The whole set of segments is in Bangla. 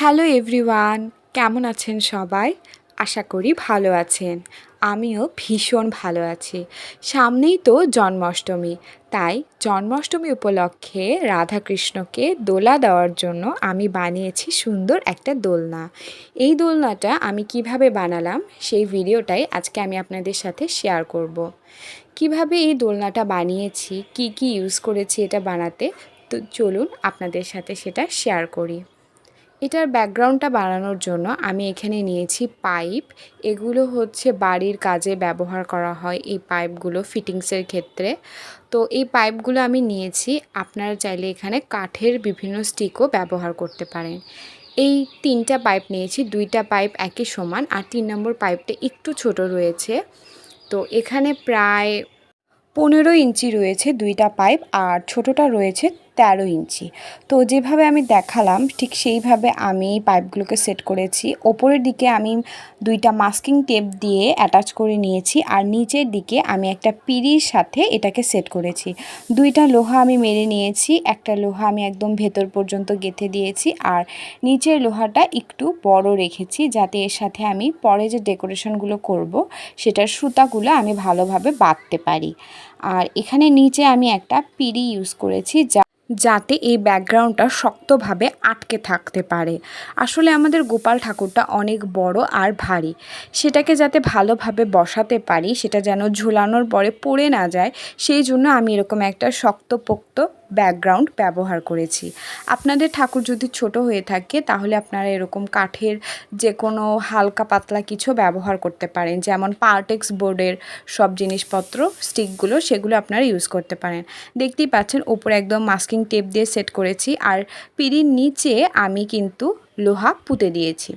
হ্যালো এভরিওয়ান, কেমন আছেন সবাই? আশা করি ভালো আছেন। আমিও ভীষণ ভালো আছি। সামনেই তো জন্মাষ্টমী, তাই জন্মাষ্টমী উপলক্ষে রাধাকৃষ্ণকে দোলা দেওয়ার জন্য আমি বানিয়েছি সুন্দর একটা দোলনা। এই দোলনাটা আমি কীভাবে বানালাম সেই ভিডিওটাই আজকে আমি আপনাদের সাথে শেয়ার করব। কীভাবে এই দোলনাটা বানিয়েছি, কি কি ইউজ করেছি এটা বানাতে, তো চলুন আপনাদের সাথে সেটা শেয়ার করি। এটার ব্যাকগ্রাউন্ডটা বানানোর জন্য আমি এখানে নিয়েছি পাইপ। এগুলো হচ্ছে বাড়ির কাজে ব্যবহার করা হয় এই পাইপগুলো ফিটিংসের ক্ষেত্রে। তো এই পাইপগুলো আমি নিয়েছি, আপনারা চাইলে এখানে কাঠের বিভিন্ন স্টিকও ব্যবহার করতে পারেন। এই তিনটা পাইপ নিয়েছি, দুইটা পাইপ একই সমান আর তিন নম্বর পাইপটা একটু ছোট রয়েছে। তো এখানে প্রায় পনেরো ইঞ্চি রয়েছে দুইটা পাইপ আর ছোটোটা রয়েছে তেরো ইঞ্চি। তো যেভাবে আমি দেখালাম, ঠিক সেইভাবে আমি পাইপগুলোকে সেট করেছি। ওপরের দিকে আমি দুইটা মাস্কিং টেপ দিয়ে অ্যাটাচ করে নিয়েছি আর নিচের দিকে আমি একটা পিড়ির সাথে এটাকে সেট করেছি। দুইটা লোহা আমি মেরে নিয়েছি, একটা লোহা আমি একদম ভেতর পর্যন্ত গেঁথে দিয়েছি আর নিচের লোহাটা একটু বড় রেখেছি যাতে এর সাথে আমি পরে যে ডেকোরেশনগুলো করব, সেটার সুতাগুলো আমি ভালোভাবে বাঁধতে পারি। আর এখানে নিচে আমি একটা পিড়ি ইউজ করেছি যা যাতে এই ব্যাকগ্রাউন্ডটা শক্তভাবে আটকে থাকতে পারে। আসলে আমাদের গোপাল ঠাকুরটা অনেক বড় আর ভারী। সেটাকে যাতে ভালোভাবে বসাতে পারি, সেটা যেন ঝুলানোর পরে পড়ে না যায়, সেই জন্য আমি এরকম একটা শক্তপোক্ত ব্যাকগ্রাউন্ড ব্যবহার করেছি। আপনাদের ঠাকুর যদি ছোট হয়ে থাকে, তাহলে আপনারা এরকম কাঠের যে কোনো হালকা পাতলা কিছু ব্যবহার করতে পারেন। যেমন পার্টেক্স বোর্ডের সব জিনিসপত্র স্টিকগুলো সেগুলো আপনারা ইউজ করতে পারেন। দেখতেই পাচ্ছেন ওপরে একদম মাস্কিং টেপ দিয়ে সেট করেছি। আর পিড়ির নিচে আমি কিন্তু লোহা পুঁতে দিয়েছি।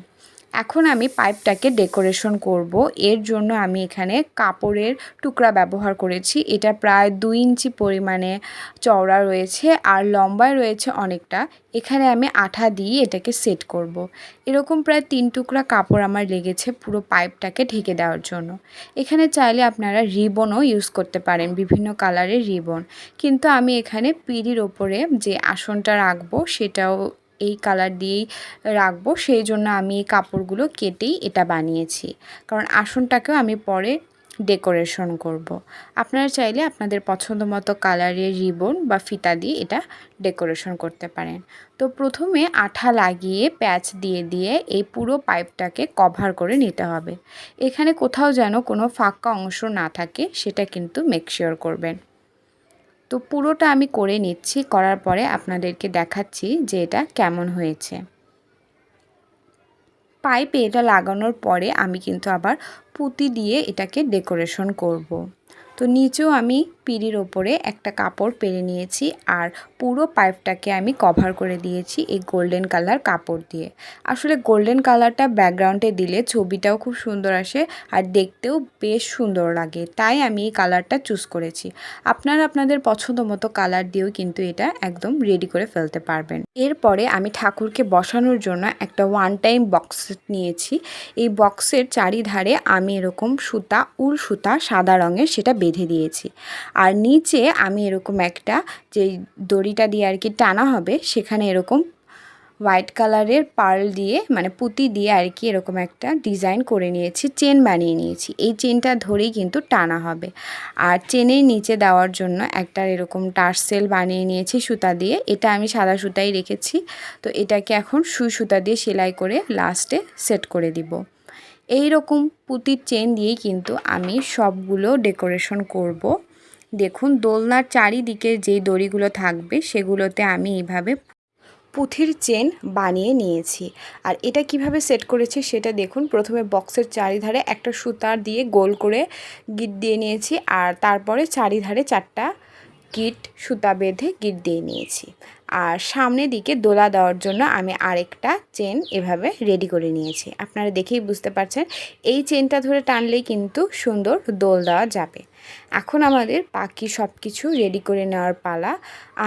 এখন আমি পাইপটাকে ডেকোরেশন করব। এর জন্য আমি এখানে কাপড়ের টুকরা ব্যবহার করেছি। এটা প্রায় দুই ইঞ্চি পরিমাণে চওড়া রয়েছে আর লম্বায় রয়েছে অনেকটা। এখানে আমি আঠা দিয়ে এটাকে সেট করব। এরকম প্রায় তিন টুকরা কাপড় আমার লেগেছে পুরো পাইপটাকে ঢেকে দেওয়ার জন্য। এখানে চাইলে আপনারা রিবনও ইউজ করতে পারেন, বিভিন্ন কালারের রিবন। কিন্তু আমি এখানে পিড়ির ওপরে যে আসনটা রাখব সেটাও এই কালার দিয়েই রাখব, সেই জন্য আমি এই কাপড়গুলো কেটেই এটা বানিয়েছি। কারণ আসনটাকেও আমি পরে ডেকোরেশন করব। আপনারা চাইলে আপনাদের পছন্দ মতো কালারের রিবন বা ফিতা দিয়ে এটা ডেকোরেশন করতে পারেন। তো প্রথমে আঠা লাগিয়ে প্যাচ দিয়ে দিয়ে এই পুরো পাইপটাকে কভার করে নিতে হবে। এখানে কোথাও যেন কোনো ফাঁকা অংশ না থাকে, সেটা কিন্তু মেকশিওর করবেন। তো পুরোটা আমি করে নিচ্ছি, করার পরে আপনাদেরকে দেখাচ্ছি যে এটা কেমন হয়েছে পাইপে এটা লাগানোর পরে আমি কিন্তু আবার পুঁতি দিয়ে এটাকে ডেকোরেশন করব। তো নিচেও আমি পিড়ির ওপরে একটা কাপড় পেরে নিয়েছি আর পুরো পাইপটাকে আমি কভার করে দিয়েছি এই গোল্ডেন কালার কাপড় দিয়ে। আসলে গোল্ডেন কালারটা ব্যাকগ্রাউন্ডে দিলে ছবিটাও খুব সুন্দর আসে আর দেখতেও বেশ সুন্দর লাগে, তাই আমি এই কালারটা চুজ করেছি। আপনারা আপনাদের পছন্দ মতো কালার দিয়েও কিন্তু এটা একদম রেডি করে ফেলতে পারবেন। এরপরে আমি ঠাকুরকে বসানোর জন্য একটা ওয়ান টাইম বক্স নিয়েছি। এই বক্সের চারিধারে আমি এরকম সুতা, উল সুতা সাদা রঙের সেটা বেঁধে দিয়েছি। আর নিচে আমি এরকম একটা যে দড়িটা দিয়ে আর কি টানা হবে, সেখানে এরকম হোয়াইট কালারের পার্ল দিয়ে মানে পুঁতি দিয়ে আর কি এরকম একটা ডিজাইন করে নিয়েছি, চেন বানিয়ে নিয়েছি। এই চেনটা ধরেই কিন্তু টানা হবে। আর চেনের নিচে দেওয়ার জন্য একটা এরকম টার্সেল বানিয়ে নিয়েছি সুতা দিয়ে। এটা আমি সাদা সুতাই রেখেছি। তো এটাকে এখন সুই সুতা দিয়ে সেলাই করে লাস্টে সেট করে দিব। এই রকম পুঁতির চেন দিয়েই কিন্তু আমি সবগুলো ডেকোরেশন করব। দেখুন, দোলনার চারিদিকে যেই দড়িগুলো থাকবে, সেগুলোতে আমি এইভাবে পুঁথির চেন বানিয়ে নিয়েছি। আর এটা কীভাবে সেট করেছি সেটা দেখুন, প্রথমে বক্সের চারিধারে একটা সুতার দিয়ে গোল করে গিট দিয়ে নিয়েছি, আর তারপরে চারিধারে চারটা গিট, সুতা বেঁধে গিট দিয়ে নিয়েছি। আর সামনে দিকে দোলা দেওয়ার জন্য আমি আরেকটা চেন এভাবে রেডি করে নিয়েছি। আপনারা দেখেই বুঝতে পারছেন, এই চেনটা ধরে টানলেই কিন্তু সুন্দর দোল দেওয়া যাবে। এখন আমাদের বাকি সব কিছু রেডি করে নেওয়ার পালা।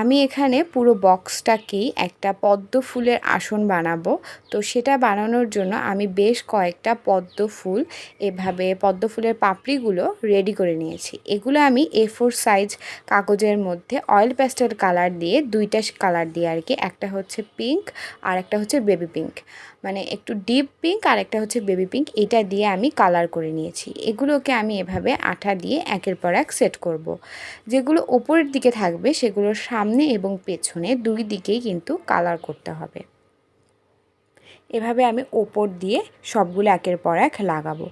আমি এখানে পুরো বক্সটাকেই একটা পদ্ম ফুলের আসন বানাবো। তো সেটা বানানোর জন্য আমি বেশ কয়েকটা পদ্ম ফুল, এভাবে পদ্ম ফুলের পাপড়িগুলো রেডি করে নিয়েছি। এগুলো আমি এ ফোর সাইজ কাগজের মধ্যে অয়েল প্যাস্টেল কালার দিয়ে, দুইটা কালার দিয়ে আর কি, একটা হচ্ছে পিঙ্ক আর একটা হচ্ছে বেবি পিঙ্ক মানে একটু ডিপ পিঙ্ক আর একটা হচ্ছে বেবি পিঙ্ক এটা দিয়ে আমি কালার করে নিয়েছি। এগুলোকে আমি এভাবে আঠা দিয়ে একের পর এক সেট করব। যেগুলো ওপরের দিকে থাকবে, সেগুলোর সামনে এবং পেছনে দুই দিকেই কিন্তু কালার করতে হবে। এভাবে আমি ওপর দিয়ে সবগুলো একের পর এক লাগাবো।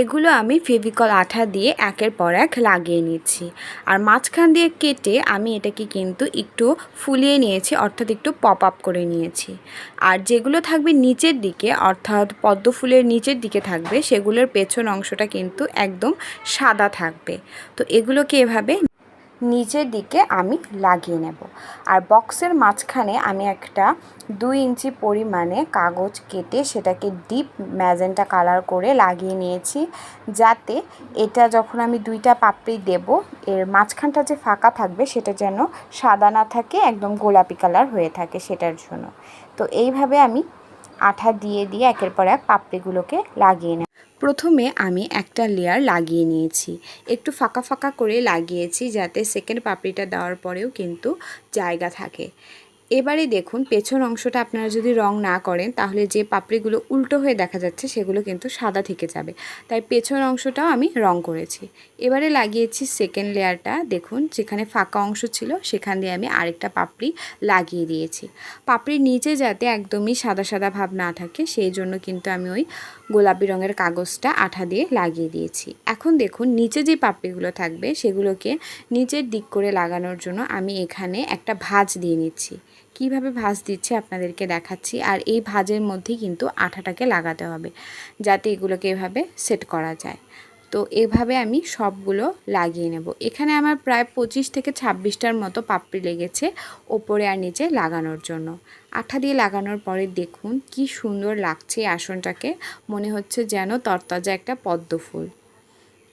এগুলো আমি ফেভিকল আঠা দিয়ে একের পর এক লাগিয়ে নিচ্ছি। আর মাঝখান দিয়ে কেটে আমি এটাকে কিন্তু একটু ফুলিয়ে নিয়েছি, অর্থাৎ একটু পপ আপ করে নিয়েছি। আর যেগুলো থাকবে নিচের দিকে, অর্থাৎ পদ্ম ফুলের নিচের দিকে থাকবে, সেগুলোর পেছন অংশটা কিন্তু একদম সাদা থাকবে। তো এগুলোকে এভাবে নিচের দিকে আমি লাগিয়ে নেব। আর বক্সের মাঝখানে আমি একটা দুই ইঞ্চি পরিমাণে কাগজ কেটে সেটাকে ডিপ ম্যাজেন্টা কালার করে লাগিয়ে নিয়েছি, যাতে এটা যখন আমি দুইটা পাপড়ি দেব, এর মাঝখানটা যে ফাঁকা থাকবে সেটা যেন সাদা না থাকে, একদম গোলাপি কালার হয়ে থাকে সেটার জন্য। তো এইভাবে আমি আঠা দিয়ে দিয়ে একের পর এক পাপড়িগুলোকে লাগিয়ে নেব। প্রথমে আমি একটা লেয়ার লাগিয়ে নিয়েছি। একটু ফাঁকা ফাঁকা করে লাগিয়েছি যাতে সেকেন্ড পাপড়িটা দেওয়ার পরেও কিন্তু জায়গা থাকে। এবারে দেখুন, পেছন অংশটা আপনারা যদি রং না করেন, তাহলে যে পাপড়িগুলো উল্টো হয়ে দেখা যাচ্ছে, সেগুলো কিন্তু সাদা থেকে যাবে। তাই পেছন অংশটাও আমি রং করেছি। এবারে লাগিয়েছি সেকেন্ড লেয়ারটা দেখুন, যেখানে ফাঁকা অংশ ছিল, সেখান দিয়ে আমি আরেকটা পাপড়ি লাগিয়ে দিয়েছি। পাপড়ির নিচে যাতে একদমই সাদা সাদা ভাব না থাকে, সেই জন্য কিন্তু আমি ওই গোলাপি রঙের কাগজটা আঠা দিয়ে লাগিয়ে দিয়েছি। এখন দেখুন, নিচে যে পাপড়িগুলো থাকবে, সেগুলোকে নিচের দিক করে লাগানোর জন্য আমি এখানে একটা ভাঁজ দিয়ে নিচ্ছি। কীভাবে ভাঁজ দিচ্ছে আপনাদেরকে দেখাচ্ছি। আর এই ভাঁজের মধ্যেই কিন্তু আঠাটাকে লাগাতে হবে, যাতে এগুলোকে এভাবে সেট করা যায়। তো এভাবে আমি সবগুলো লাগিয়ে নেব। এখানে আমার প্রায় পঁচিশ থেকে ছাব্বিশটার মতো পাপড়ি লেগেছে ওপরে আর নিচে লাগানোর জন্য। আঠা দিয়ে লাগানোর পরে দেখুন কি সুন্দর লাগছে আসনটাকে। মনে হচ্ছে যেন তরতাজা একটা পদ্ম ফুল।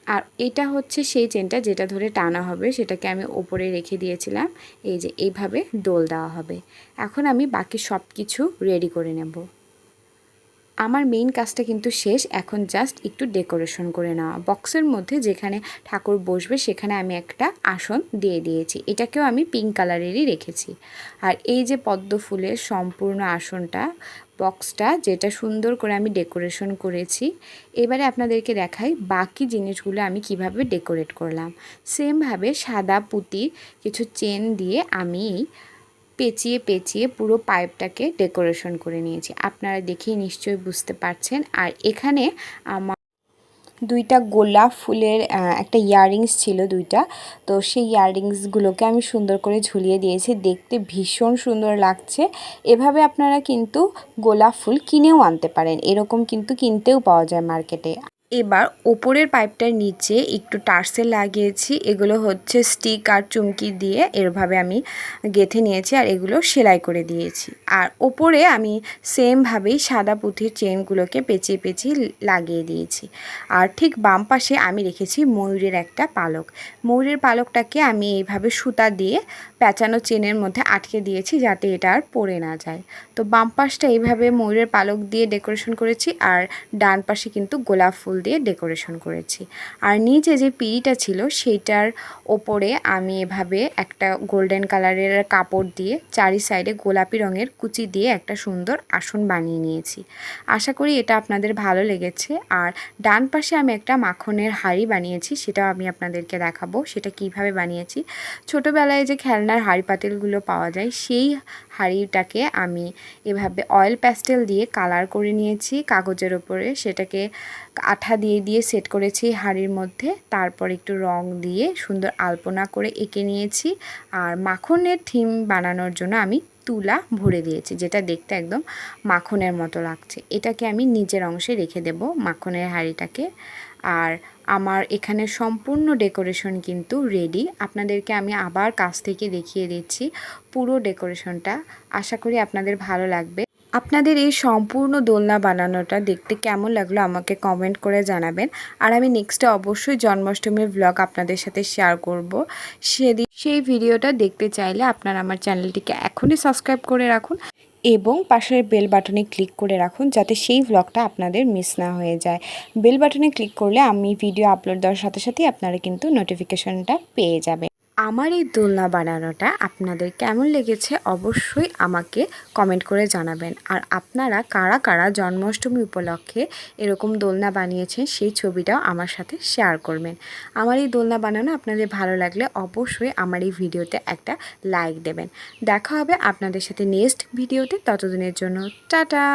আর এটা হচ্ছে সেই চেনটা যেটা ধরে টানা হবে, সেটাকে আমি ওপরে রেখে দিয়েছিলাম। এই যে এইভাবে দোল দেওয়া হবে। এখন আমি বাকি সব কিছু রেডি করে নেব। আমার মেইন কাজটা কিন্তু শেষ, এখন জাস্ট একটু ডেকোরেশন করে নেওয়া। বক্সের মধ্যে যেখানে ঠাকুর বসবে, সেখানে আমি একটা আসন দিয়ে দিয়েছি। এটাকেও আমি পিঙ্ক কালারেরই রেখেছি। আর এই যে পদ্ম ফুলের সম্পূর্ণ আসনটা বক্সটা যেটা সুন্দর করে আমি ডেকোরেশন করেছি, এবারে আপনাদেরকে দেখাই বাকি জিনিসগুলো আমি কীভাবে ডেকোরেট করলাম। সেমভাবে সাদা পুঁতির কিছু চেন দিয়ে আমি পেঁচিয়ে পেঁচিয়ে পুরো পাইপটাকে ডেকোরেশন করে নিয়েছি। আপনারা দেখেই নিশ্চয়ই বুঝতে পারছেন। আর এখানে আমার দুইটা গোলাপ ফুলের একটা ইয়াররিংস ছিল দুইটা। তো সেই ইয়াররিংসগুলোকে আমি সুন্দর করে ঝুলিয়ে দিয়েছি। দেখতে ভীষণ সুন্দর লাগছে। এভাবে আপনারা কিন্তু গোলাপ ফুল কিনেও আনতে পারেন। এরকম কিন্তু কিনতেও পাওয়া যায় মার্কেটে। এবার ওপরের পাইপটার নিচে একটু টার্সেল লাগিয়েছি। এগুলো হচ্ছে স্টিক আর চুমকি দিয়ে এরভাবে আমি গেঁথে নিয়েছি আর এগুলো সেলাই করে দিয়েছি। আর ওপরে আমি সেমভাবেই সাদা পুঁথির চেনগুলোকে পেঁচিয়ে পেঁচিয়ে লাগিয়ে দিয়েছি। আর ঠিক বাম পাশে আমি রেখেছি ময়ূরের একটা পালক। ময়ূরের পালকটাকে আমি এইভাবে সুতা দিয়ে প্যাঁচানো চেনের মধ্যে আটকে দিয়েছি যাতে এটা আর পড়ে না যায়। তো বাম পাশটা এইভাবে ময়ূরের পালক দিয়ে ডেকোরেশন করেছি আর ডান পাশে কিন্তু গোলাপ ফুল দিয়ে ডেকোরেশন করেছি। আর নিচে যে পিড়িটা ছিল, সেইটার ওপরে আমি এভাবে একটা গোল্ডেন কালারের কাপড় দিয়ে চারি সাইডে গোলাপি রঙের কুচি দিয়ে একটা সুন্দর আসন বানিয়ে নিয়েছি। আশা করি এটা আপনাদের ভালো লেগেছে। আর ডান পাশে আমি একটা মাখনের হাড়ি বানিয়েছি, সেটাও আমি আপনাদেরকে দেখাবো, সেটা কীভাবে বানিয়েছি। ছোটোবেলায় যে খেলনার হাড়ি পাতিলগুলো পাওয়া যায়, সেই হাঁড়িটাকে আমি এভাবে অয়েল প্যাস্টেল দিয়ে কালার করে নিয়েছি, কাগজের ওপরে। সেটাকে আঠা দিয়ে দিয়ে সেট করেছি হাঁড়ির মধ্যে। তারপর একটু রং দিয়ে সুন্দর আলপনা করে এঁকে নিয়েছি। আর মাখনের থিম বানানোর জন্য আমি তুলা ভরে দিয়েছি, যেটা দেখতে একদম মাখনের মতো লাগছে। এটাকে আমি নিজের অংশে রেখে দেব মাখনের হাঁড়িটাকে। আর আমার এখানে সম্পূর্ণ ডেকোরেশন কিন্তু রেডি। আপনাদেরকে আমি আবার কাছ থেকে দেখিয়ে দিচ্ছি পুরো ডেকোরেশনটা। আশা করি আপনাদের ভালো লাগবে। আপনাদের এই সম্পূর্ণ দোলনা বানানোটা দেখতে কেমন লাগল আমাকে কমেন্ট করে জানাবেন। আর আমি নেক্সটে অবশ্যই জন্মাষ্টমীর ব্লগ আপনাদের সাথে শেয়ার করব। সেদিন সেই ভিডিওটা দেখতে চাইলে আপনারা আমার চ্যানেলটিকে এখনই সাবস্ক্রাইব করে রাখুন। এবং পাশের বেল বাটনে ক্লিক করে রাখুন যাতে সেই ব্লগটা আপনাদের মিস না হয়ে যায়। বেল বাটনে ক্লিক করলে আমি ভিডিও আপলোড দেওয়ার সাথে সাথেই আপনারা কিন্তু নোটিফিকেশনটা পেয়ে যাবেন। আমার এই দোলনা বানানোটা আপনাদের কেমন লেগেছে অবশ্যই আমাকে কমেন্ট করে জানাবেন। আর আপনারা কারা কারা জন্মাষ্টমী উপলক্ষে এরকম দোলনা বানিয়েছেন সেই ছবিটাও আমার সাথে শেয়ার করবেন। আমার এই দোলনা বানানো আপনাদের ভালো লাগলে অবশ্যই আমার এই ভিডিওতে একটা লাইক দেবেন। দেখা হবে আপনাদের সাথে নেক্সট ভিডিওতে। ততদিনের জন্য টাটা!